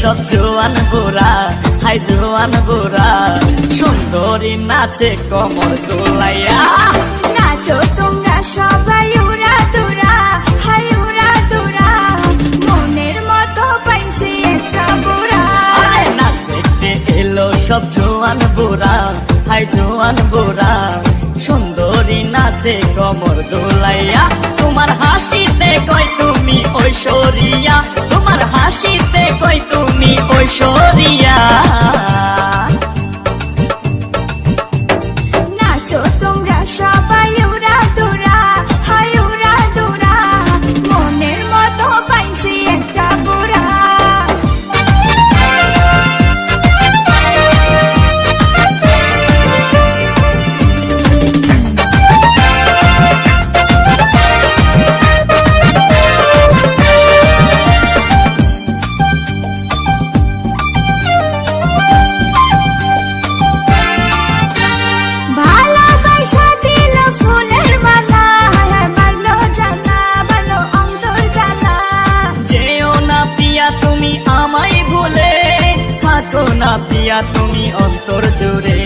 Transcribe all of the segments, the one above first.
সব জোয়ান বুড়া হাই জোয়ান বুড়া। সুন্দরী নাচে কমর দোলাইয়া। নাচো তোমরা সবাই উড়া দুরা হাই উড়া দুরা। মনের মতো পাইছি একটা বুড়া। আরে নাচ দেখতে এলো সব জোয়ান বুড়া হাই জোয়ান বুড়া। সুন্দরী নাচে কমর দোলাইয়া। তুমি না পিয়া তুমি অন্তর জুড়ে।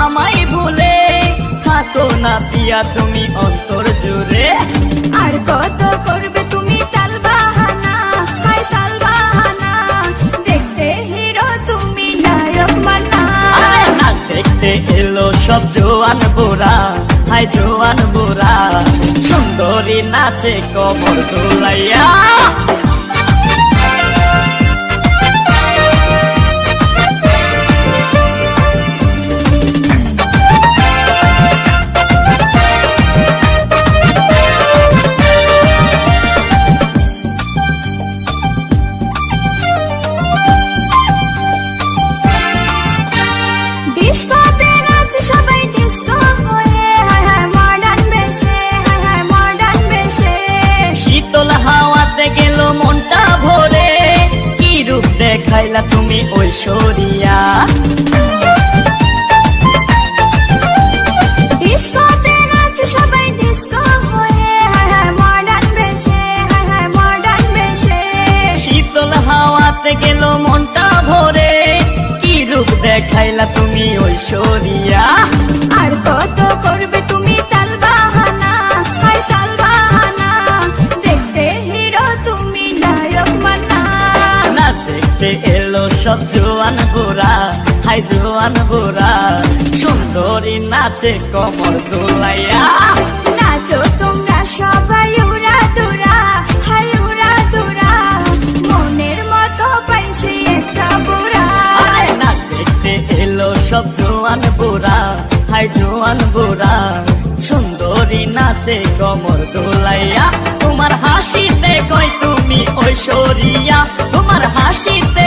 আমায় ভুলে থাকো না পিয়া তুমি অন্তর জুড়ে। আর কত দেখতে এলো সব জোয়ান বোরা হাই জোয়ান বোরা সুন্দরী নাচে কমর দোলাইয়া। দেখাইলা তুমি ঐশ্বরিয়া ডিস্কোতে নাচে সবাই ডিস্কো হয়ে। হায় হায় মডার্ন বেশে হায় হায় মডার্ন বেশে। শীতল হাওয়াতে গেল মনটা ভরে। কি রূপ দেখাইলা তুমি ঐশ্বরিয়া আর কত করবে তুমি তাল বাহানা? হায় তাল বাহানা দেখতে হিরো তুমি নায়ক মানা না দেখতে সব জোয়ান বুড়া হাই জোয়ান বুড়া সুন্দরী নাচে কমর দোলাইয়া। নাচো তোমরা সবাই উড়া দুরা হাই উড়া দুরা মনের মতো পাইছি একটা বুড়া। আরে দেখতে এলো সব জোয়ান বুড়া হাই জোয়ান বুড়া সুন্দরী নাচে কমর দোলাইয়া। তোমার হাসিতে কই তুমি ঐশ্বরিয়া তোমার হাসিতে